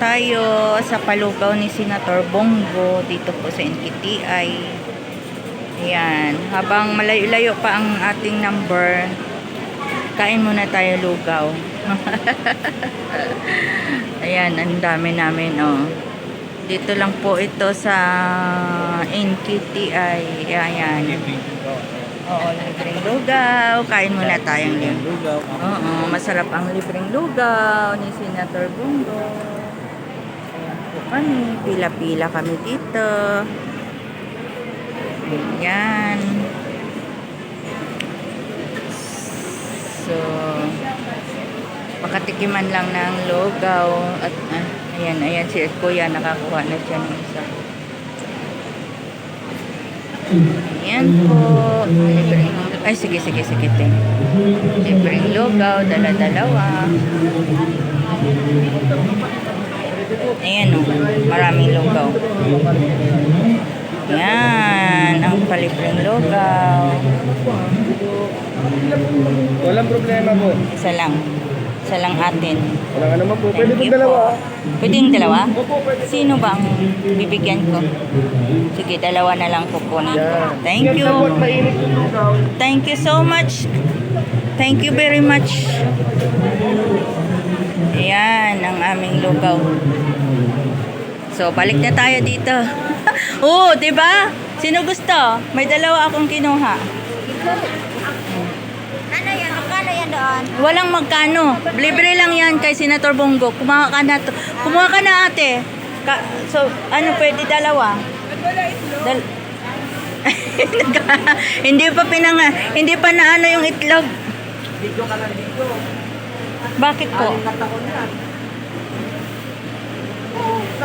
tayo sa palugaw ni Senator Bongo dito po sa NKTI. Ayan. Habang malayo-layo pa ang ating number, kain muna tayo lugaw. Ayan, ang dami namin, oh. Dito lang po ito sa NKTI. Ayan. Oo, libreng lugaw. Kain muna tayong libreng Lugaw. Oo, masarap ang libreng lugaw ni Senator Bongo. Kami. Pila-pila kami dito. Ayan. So, pakatikiman lang ng lugaw. At, ah, ayan, ayan si Kuya, nakakuha na siya ng isa. Ayan po. Ay, sige, sige, sige, te. Libreng lugaw, dala-dalawa. Ayan o, maraming lugaw. Ayan, ang palibreng lugaw. Walang problema po. Isa lang. Isa lang atin. Walang ano po. Pwede po dalawa. Pwede yung dalawa? Opo, pwede. Sino ba ang bibigyan ko? Sige, dalawa na lang kukunin ko. Thank you. Thank you so much. Thank you very much. Ang aming lugaw. So, balik na tayo dito. Oo, di ba? Sino gusto? May dalawa akong kinuha. Ano yan? Magkano yan doon? Walang magkano. Libre lang yan kay Senator Bongo. Kumuha ka na. to. Kumuha ka na ate. Ka- so, ano pwede dalawa? Dal hindi pa pinanga, hindi pa na ano yung itlog. Video ka lang dito. Bakit po? Oo, sando